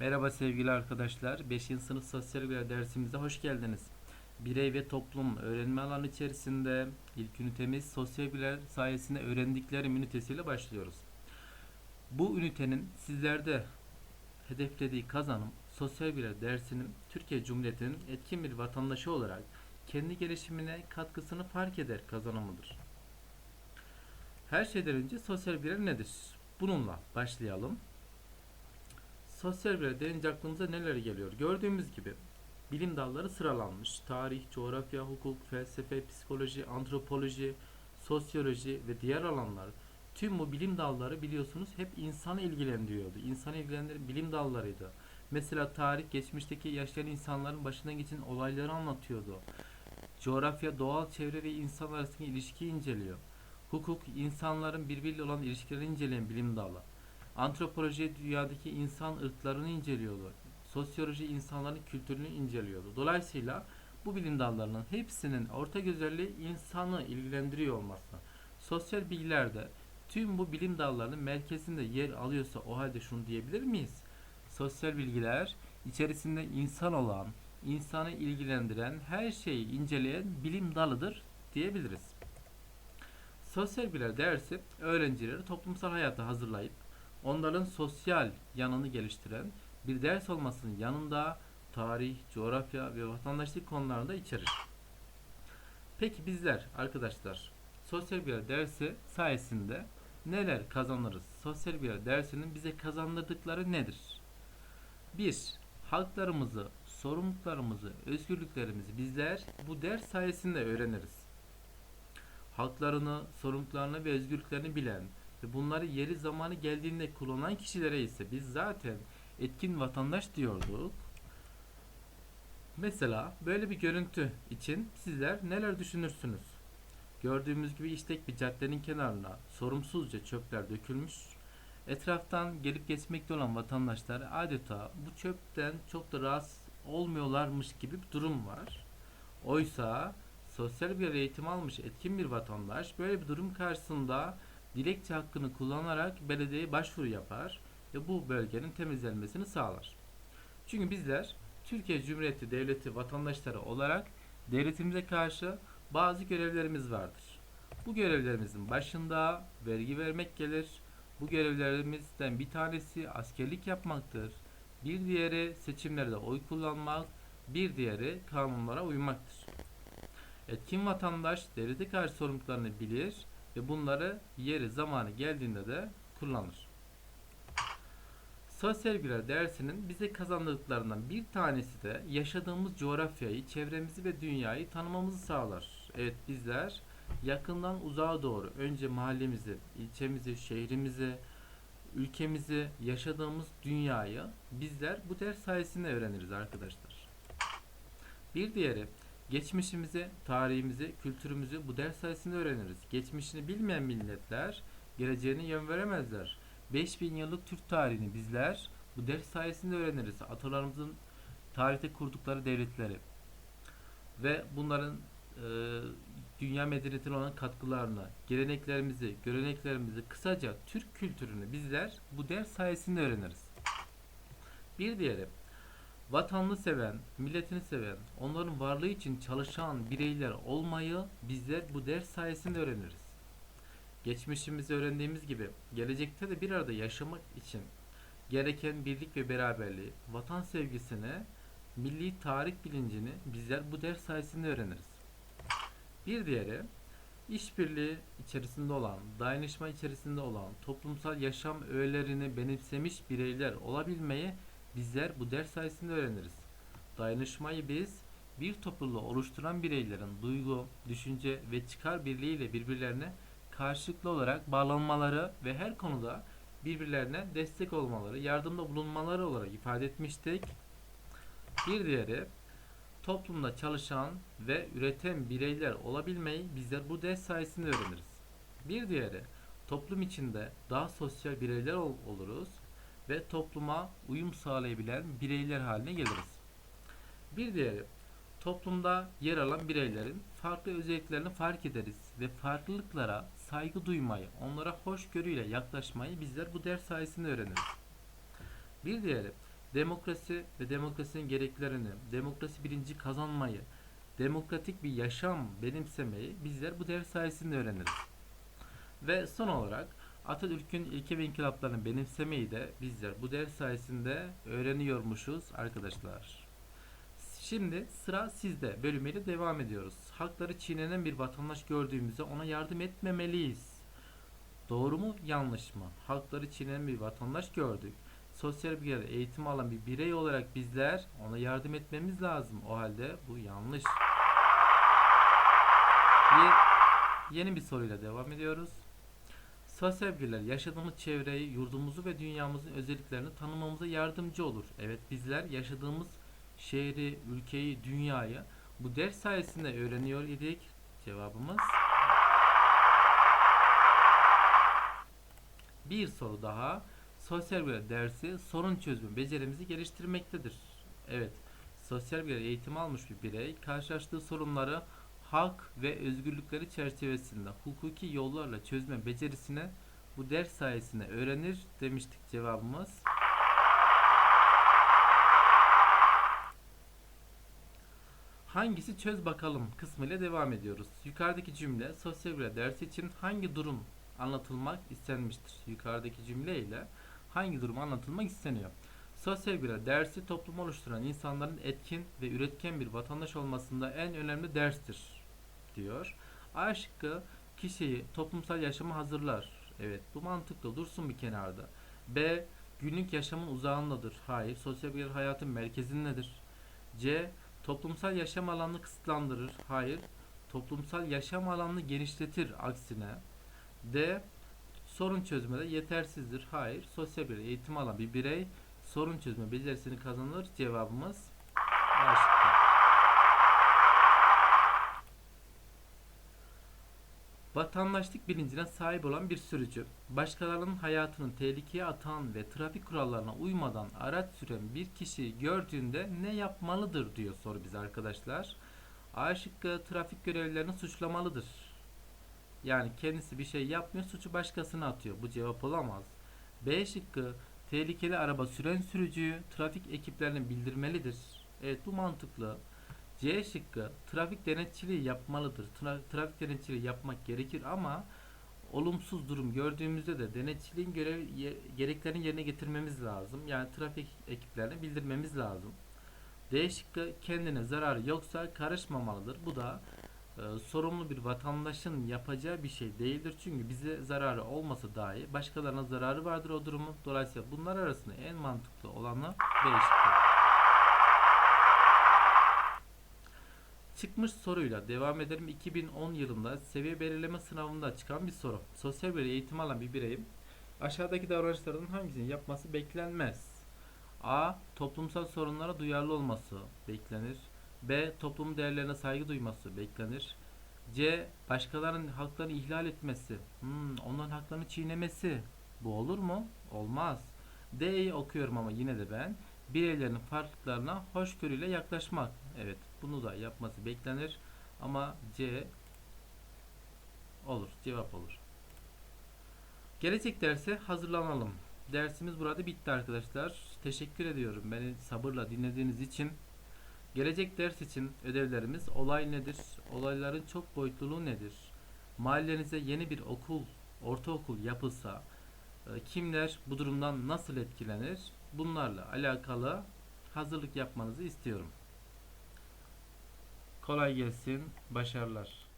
Merhaba sevgili arkadaşlar. 5. sınıf sosyal bilgiler dersimize hoş geldiniz. Birey ve toplum öğrenme alanı içerisinde ilk ünitemiz sosyal bilgiler sayesinde öğrendiklerim ünitesiyle başlıyoruz. Bu ünitenin sizlerde hedeflediği kazanım sosyal bilgiler dersinin Türkiye Cumhuriyeti'nin etkin bir vatandaşı olarak kendi gelişimine katkısını fark eder kazanımıdır. Her şeyden önce sosyal bilgiler nedir? Bununla başlayalım. Sosyal bilgiler denince aklımıza neler geliyor? Gördüğümüz gibi bilim dalları sıralanmış. Tarih, coğrafya, hukuk, felsefe, psikoloji, antropoloji, sosyoloji ve diğer alanlar. Tüm bu bilim dalları biliyorsunuz hep insanı ilgilendiriyordu. İnsanı ilgilendiren bilim dallarıydı. Mesela tarih geçmişteki yaşayan insanların başından geçen olayları anlatıyordu. Coğrafya doğal çevre ve insan arasındaki ilişkiyi inceliyor. Hukuk insanların birbiriyle olan ilişkilerini inceleyen bilim dalı. Antropoloji dünyadaki insan ırklarını inceliyordu. Sosyoloji insanların kültürünü inceliyordu. Dolayısıyla bu bilim dallarının hepsinin ortak özelliği insanı ilgilendiriyor olması. Sosyal bilgilerde tüm bu bilim dallarının merkezinde yer alıyorsa o halde şunu diyebilir miyiz? Sosyal bilgiler içerisinde insan olan, insanı ilgilendiren her şeyi inceleyen bilim dalıdır diyebiliriz. Sosyal bilgiler dersi öğrencileri toplumsal hayata hazırlayıp onların sosyal yanını geliştiren bir ders olmasının yanında tarih, coğrafya ve vatandaşlık konularında içerir. Peki bizler arkadaşlar sosyal bilgiler dersi sayesinde neler kazanırız? Sosyal bilgiler dersinin bize kazandırdıkları nedir? 1. Haklarımızı, sorumluluklarımızı, özgürlüklerimizi bizler bu ders sayesinde öğreniriz. Haklarını, sorumluluklarını ve özgürlüklerini bilen ve bunları yeri zamanı geldiğinde kullanan kişilere ise biz zaten etkin vatandaş diyorduk. Mesela böyle bir görüntü için sizler neler düşünürsünüz? Gördüğümüz gibi işlek bir caddenin kenarına sorumsuzca çöpler dökülmüş. Etraftan gelip geçmekte olan vatandaşlar adeta bu çöpten çok da rahatsız olmuyorlarmış gibi bir durum var. Oysa sosyal bir eğitim almış etkin bir vatandaş böyle bir durum karşısında dilekçe hakkını kullanarak belediyeye başvuru yapar ve bu bölgenin temizlenmesini sağlar. Çünkü bizler Türkiye Cumhuriyeti Devleti vatandaşları olarak devletimize karşı bazı görevlerimiz vardır. Bu görevlerimizin başında vergi vermek gelir. Bu görevlerimizden bir tanesi askerlik yapmaktır. Bir diğeri seçimlerde oy kullanmak, bir diğeri kanunlara uymaktır. Etkin vatandaş devlete karşı sorumluluklarını bilir ve bunları yeri zamanı geldiğinde de kullanır. Sosyal bilgiler dersinin bize kazandırdıklarından bir tanesi de yaşadığımız coğrafyayı, çevremizi ve dünyayı tanımamızı sağlar. Evet bizler yakından uzağa doğru önce mahallemizi, ilçemizi, şehrimizi, ülkemizi, yaşadığımız dünyayı bizler bu ders sayesinde öğreniriz arkadaşlar. Bir diğeri geçmişimizi, tarihimizi, kültürümüzü bu ders sayesinde öğreniriz. Geçmişini bilmeyen milletler geleceğine yön veremezler. 5000 yıllık Türk tarihini bizler bu ders sayesinde öğreniriz. Atalarımızın tarihte kurdukları devletleri ve bunların e, dünya medeniyetine olan katkılarını, geleneklerimizi, göreneklerimizi, kısaca Türk kültürünü bizler bu ders sayesinde öğreniriz. Bir diğeri, vatanını seven, milletini seven, onların varlığı için çalışan bireyler olmayı bizler bu ders sayesinde öğreniriz. Geçmişimizi öğrendiğimiz gibi gelecekte de bir arada yaşamak için gereken birlik ve beraberliği, vatan sevgisini, milli tarih bilincini bizler bu ders sayesinde öğreniriz. Bir diğeri işbirliği içerisinde olan, dayanışma içerisinde olan, toplumsal yaşam öğelerini benimsemiş bireyler olabilmeyi bizler bu ders sayesinde öğreniriz. Dayanışmayı biz bir topluluğu oluşturan bireylerin duygu, düşünce ve çıkar birliğiyle birbirlerine karşılıklı olarak bağlanmaları ve her konuda birbirlerine destek olmaları, yardımda bulunmaları olarak ifade etmiştik. Bir diğeri toplumda çalışan ve üreten bireyler olabilmeyi bizler bu ders sayesinde öğreniriz. Bir diğeri toplum içinde daha sosyal bireyler ol- oluruz ve topluma uyum sağlayabilen bireyler haline geliriz. Bir diğeri toplumda yer alan bireylerin farklı özelliklerini fark ederiz ve farklılıklara saygı duymayı, onlara hoşgörüyle yaklaşmayı bizler bu ders sayesinde öğreniriz. Bir diğeri Demokrasi ve demokrasinin gereklerini, demokrasi bilinci kazanmayı, demokratik bir yaşam benimsemeyi bizler bu ders sayesinde öğreniriz. Ve son olarak Atatürk'ün ilke ve inkılaplarını benimsemeyi de bizler bu ders sayesinde öğreniyormuşuz arkadaşlar. Şimdi sıra sizde. Bölümüyle devam ediyoruz. Hakları çiğnenen bir vatandaş gördüğümüzde ona yardım etmemeliyiz. Doğru mu yanlış mı? Hakları çiğnenen bir vatandaş gördük. Sosyal bilgiler eğitim alan bir birey olarak bizler ona yardım etmemiz lazım. O halde bu yanlış. Ye- yeni bir soruyla devam ediyoruz. Sosyal bilgiler yaşadığımız çevreyi, yurdumuzu ve dünyamızın özelliklerini tanımamıza yardımcı olur. Evet bizler yaşadığımız şehri, ülkeyi, dünyayı bu ders sayesinde öğreniyor idik. Cevabımız bir soru daha. Sosyal bilgiler dersi sorun çözme becerimizi geliştirmektedir. Evet, sosyal bilgiler eğitimi almış bir birey karşılaştığı sorunları hak ve özgürlükleri çerçevesinde hukuki yollarla çözme becerisini bu ders sayesinde öğrenir demiştik cevabımız. Hangisi çöz bakalım kısmıyla devam ediyoruz. Yukarıdaki cümle bilgiler dersi için hangi durum anlatılmak istenmiştir? Yukarıdaki cümle ile hangi durum anlatılmak isteniyor? Bilgiler dersi toplum oluşturan insanların etkin ve üretken bir vatandaş olmasında en önemli derstir diyor. A şıkkı kişiyi toplumsal yaşama hazırlar. Evet bu mantıklı dursun bir kenarda. B günlük yaşamın uzağındadır. Hayır sosyal bilgiler hayatın merkezindedir. C toplumsal yaşam alanını kısıtlandırır. Hayır toplumsal yaşam alanını genişletir aksine. D sorun çözmede yetersizdir. Hayır sosyal bir eğitim alan bir birey sorun çözme becerisini kazanır. Cevabımız A şıkkı. Vatandaşlık bilincine sahip olan bir sürücü, başkalarının hayatını tehlikeye atan ve trafik kurallarına uymadan araç süren bir kişiyi gördüğünde ne yapmalıdır diyor soru bize arkadaşlar. A şıkkı trafik görevlilerini suçlamalıdır. Yani kendisi bir şey yapmıyor, suçu başkasına atıyor. Bu cevap olamaz. B şıkkı tehlikeli araba süren sürücüyü trafik ekiplerine bildirmelidir. Evet bu mantıklı. C şıkkı trafik denetçiliği yapmalıdır. Tra- trafik denetçiliği yapmak gerekir ama olumsuz durum gördüğümüzde de denetçiliğin görev gereklerini yerine getirmemiz lazım. Yani trafik ekiplerine bildirmemiz lazım. D şıkkı kendine zararı yoksa karışmamalıdır. Bu da e, sorumlu bir vatandaşın yapacağı bir şey değildir. Çünkü bize zararı olmasa dahi başkalarına zararı vardır o durumun. Dolayısıyla bunlar arasında en mantıklı olanı B şıkkı. Çıkmış soruyla devam edelim. 2010 yılında seviye belirleme sınavında çıkan bir soru. Sosyal bir eğitim alan bir bireyin aşağıdaki davranışlardan hangisini yapması beklenmez? A. Toplumsal sorunlara duyarlı olması beklenir. B. Toplum değerlerine saygı duyması beklenir. C. Başkalarının haklarını ihlal etmesi. Hmm, onların haklarını çiğnemesi. Bu olur mu? Olmaz. D'yi okuyorum ama yine de ben. Bireylerin farklılıklarına hoşgörüyle yaklaşmak. Evet, bunu da yapması beklenir. Ama C olur. Cevap olur. Gelecek derse hazırlanalım. Dersimiz burada bitti arkadaşlar. Teşekkür ediyorum beni sabırla dinlediğiniz için. Gelecek ders için ödevlerimiz olay nedir? Olayların çok boyutluluğu nedir? Mahallenize yeni bir okul, ortaokul yapılsa e, kimler bu durumdan nasıl etkilenir? Bunlarla alakalı hazırlık yapmanızı istiyorum. Kolay gelsin. Başarılar.